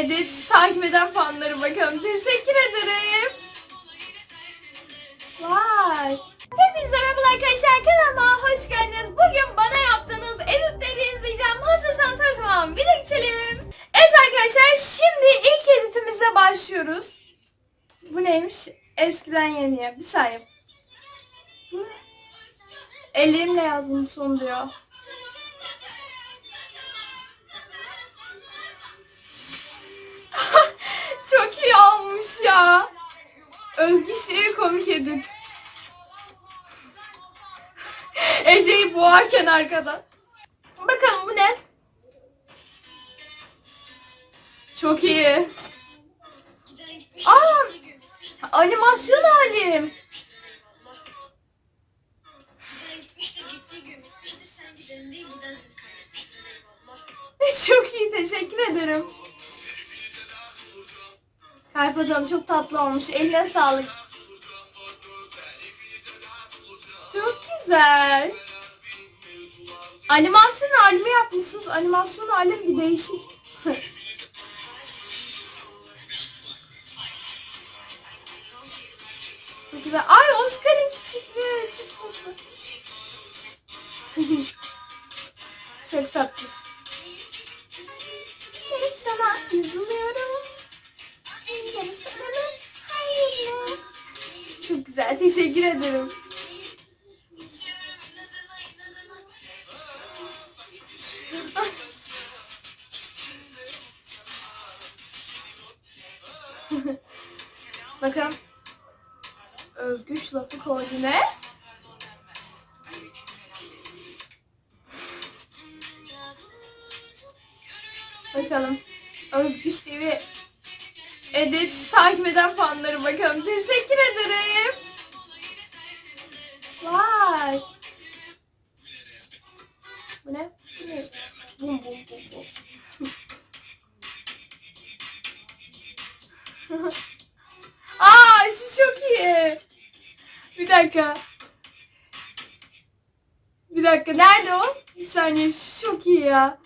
Edit takip eden fanları bakalım. Teşekkür ederim. Vay. Hepinize merhaba arkadaşlar kanalıma hoş geldiniz. Bugün bana yaptığınız editleri izleyeceğim. Hazırsanız her zaman video geçelim. Evet arkadaşlar şimdi ilk editimize başlıyoruz. Bu neymiş? Eskiden yeniye. Bir saniye. Ellerimle yazdım son diyor. Çok iyi olmuş ya. Özgü şey komik edit. Ece'yi boğarken arkadan. Bakalım bu ne? Çok iyi. Aa, animasyon halim. Çok iyi teşekkür ederim. Kalp hocam çok tatlı olmuş. Eline sağlık. Çok güzel. Animasyon halimi yapmışsınız. Animasyon halim bir değişik. Bakalım. Özgüç lafı koydu ne? Bakalım. Özgüç TV Edit takip eden fanları bakalım. Teşekkür ederim. Dakika. Bir dakika nerede o? Bir saniye çok iyi ya.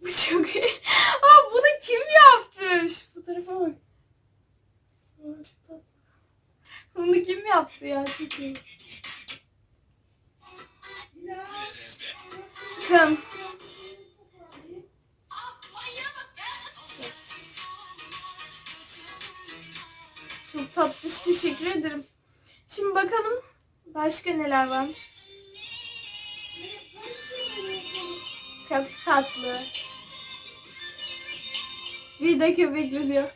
Bu çok iyi. Aa bunu kim yaptı? Şu fotoğrafa bak. Bunu kim yaptı ya? Çok iyi. Bakın. Çok tatlı teşekkür ederim. Şimdi bakalım başka neler var. Çok tatlı. Bir de köpek yürüyor.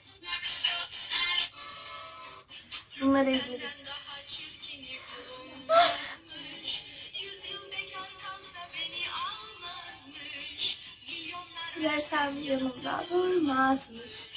Bunları izledim. Dilersem yanımda durmazmış.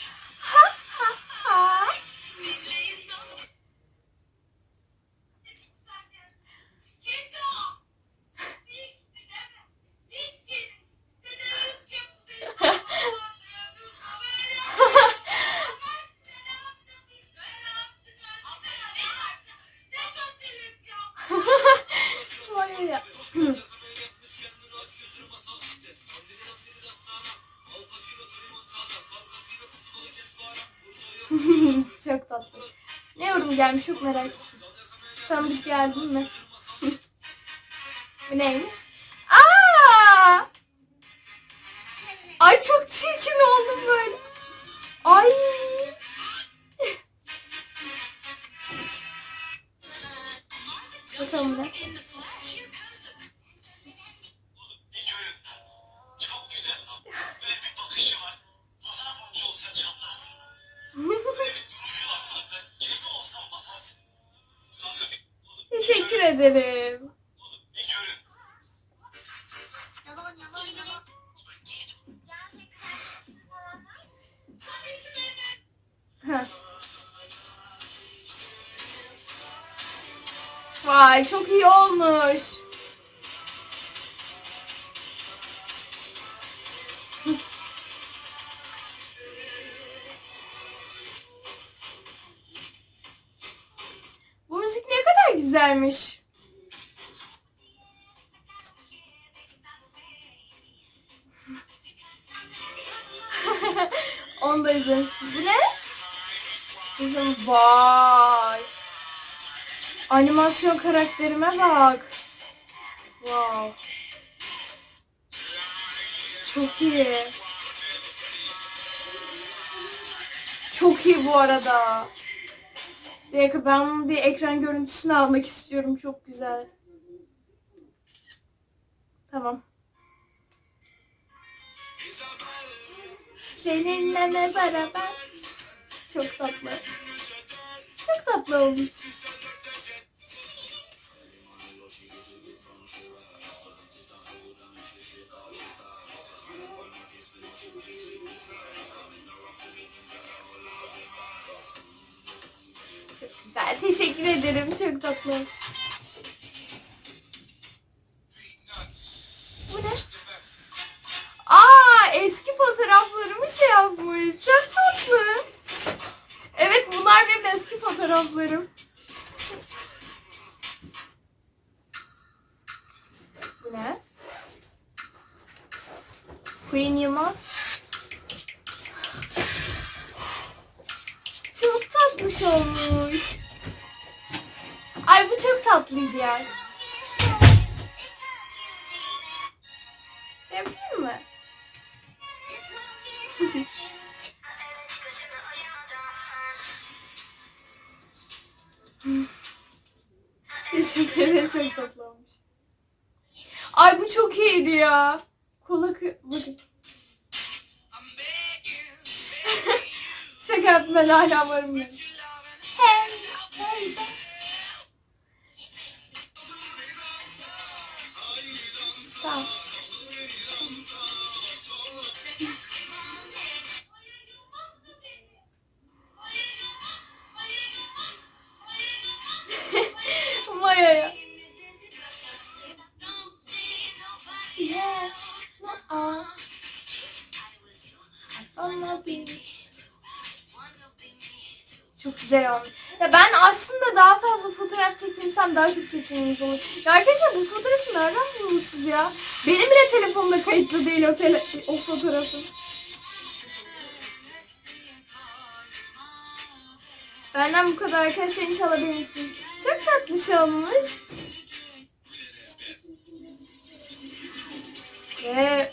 Gelmiş çok merak ettim. Tanıdık geldi mi? Bu neymiş? Aa! Ay çok çirkin oldum böyle. Ay. Bakalım ne? Ederim. Vay çok iyi olmuş. Bu müzik ne kadar güzelmiş. Onu da izlemiştim. Bu ne? Bizim vay. Animasyon karakterime bak. Wow. Çok iyi. Çok iyi bu arada. Bir dakika ben bir ekran görüntüsünü almak istiyorum. Çok güzel. Tamam. Seninle mezara ben. Çok tatlı. Çok tatlı olmuş. Çok. Teşekkür ederim. Çok tatlı. Şey yapmış. Çok tatlı. Evet bunlar benim eski fotoğraflarım. Bu ne? Queen Yılmaz. Çok tatlış olmuş. Ay bu çok tatlıydı ya. Çok tatlı olmuş. Ay bu çok iyiydi ya. Kola kı... Bakın. Şaka yaptım ben hala varım ben. Sağ ol. Güzel olmuş. Ya ben aslında daha fazla fotoğraf çekinsem daha çok seçeneğimiz olur. Ya arkadaşlar bu fotoğrafı nereden bulmuşsunuz ya? Benim bile telefonumda kayıtlı değil o, tele o fotoğrafı. Benden bu kadar arkadaşlar inşallah beğenirsiniz. Çok tatlı şey olmuş. Ve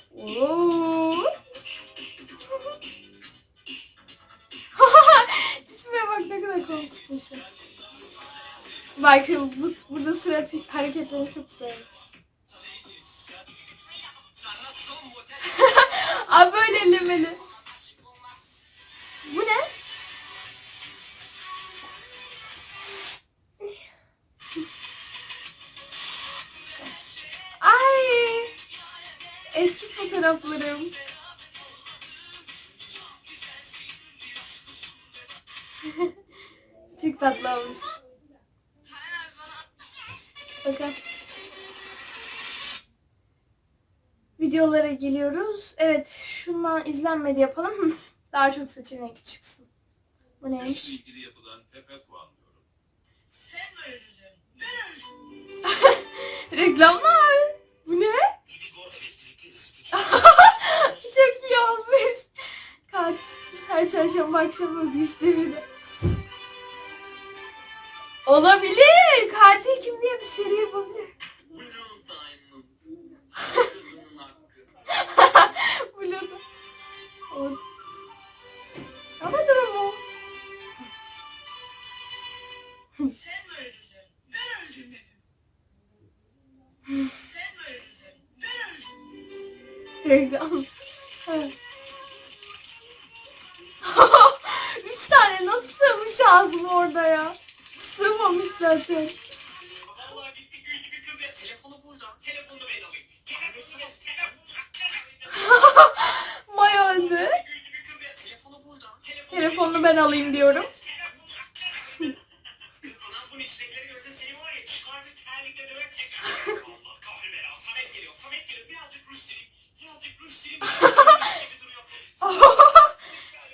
Bak şimdi bu, burada surat hareketleri çok güzel. Abi böyle ellemeli. Bakın. Videolara geliyoruz. Evet, şundan izlenmedi yapalım. Daha çok seçenek çıksın. Bu neymiş? Üstü ilgili yapılan Pepe puanlıyorum. Sen mi öldürdün? Ben öldürdüm. Reklamlar. Bu ne? Çok iyi olmuş. Kaç. Her çarşamba akşam özgüçleriyle. Olabilir. Katil kim diye bir seri yapabilir. Blue Diamond. Kadının hakkı. Blue. Ama durum o. Sen mi öldürdün? Ben öldürmedim. Sen mi öldürdün? Ben öldürdüm. Reklam. Evet. Üç tane nasıl sığmış ağzıma orada ya? Sığmamış zaten. Maya öldü. Telefonunu ben alayım. Diyorum. Ya. Birazcık ruj gibi duruyor.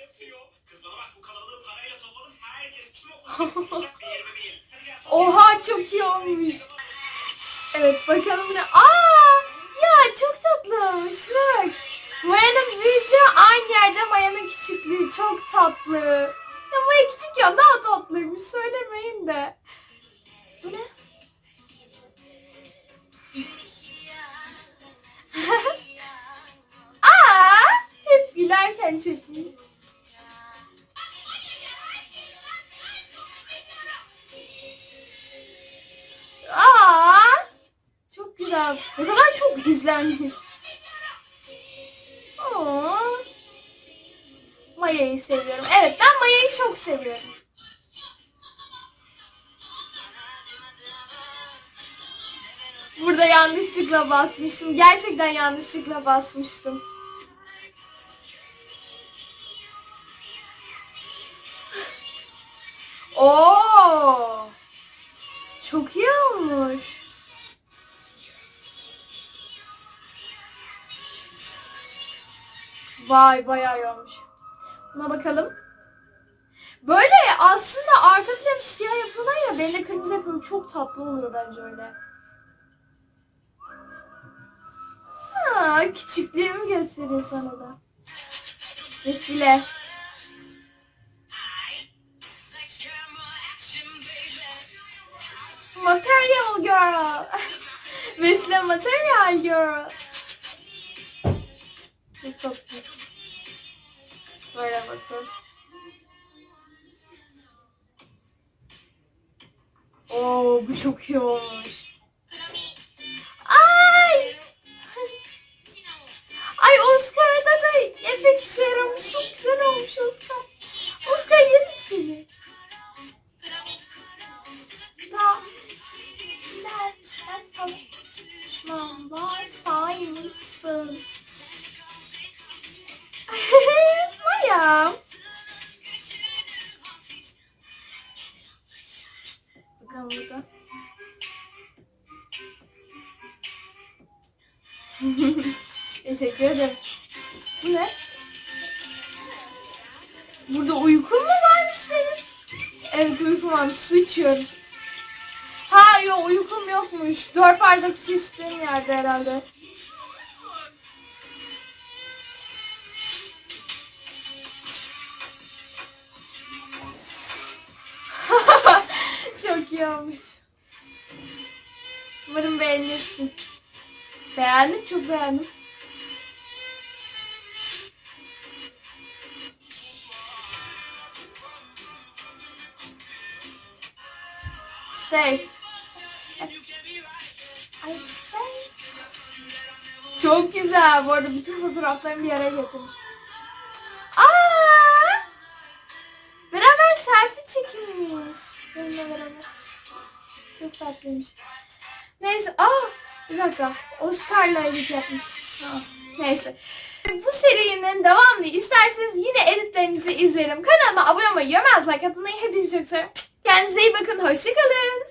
Yatıyor. Kız bana bak bu kalabalığı. Herkes bir yerime. Hadi gel. sana- Oha çok iyi olmuş. Evet bakalım ne? Aa ya çok tatlı olmuş. Bak. Maya'nın büyüklüğü aynı yerde Maya'nın küçüklüğü. çok tatlı. Ya Maya küçükken daha tatlıymış söylemeyin de. Bu ne? Gülerken çekmiş. Aa, çok güzel. Ne kadar çok izlenmiş. Aa, Maya'yı seviyorum. Evet ben Maya'yı çok seviyorum. Burada yanlışlıkla basmıştım. Gerçekten yanlışlıkla basmıştım. Oo! Çok iyi olmuş. Vay bayağı iyi olmuş. Buna bakalım. Böyle aslında arka planı siyah yapıyorlar ya benimle kırmızı yapıyorum. Çok tatlı oluyor bence öyle. Ha, küçüklüğümü gösteriyor sana da. Vesile. Material girl. Vesile material girl. Çok. Böyle bakın. Oo bu çok iyi olmuş. Teşekkür ederim. Bu ne? Burada uykum mu varmış benim? Evet uykum varmış. Su içiyorum. Ha yok uykum yokmuş. Dört bardak su içtiğim yerde herhalde. Çok iyi olmuş. Umarım beğenirsin. Beğendim, çok beğendim. Stay. Ay stay. Çok güzel. Bu arada bütün fotoğraflarımı bir araya getirmiş. Aa! Beraber selfie çekilmiş. Benimle beraber. Çok tatlıymış. Neyse. Aa! Bir dakika. Oscar'la edit yapmış. Neyse. Bu serinin devamını isterseniz yine editlerinizi izlerim. Kanalıma abone olmayı, yorumlar like atmayı hepinizi çok seviyorum. Kendinize iyi bakın. Hoşçakalın.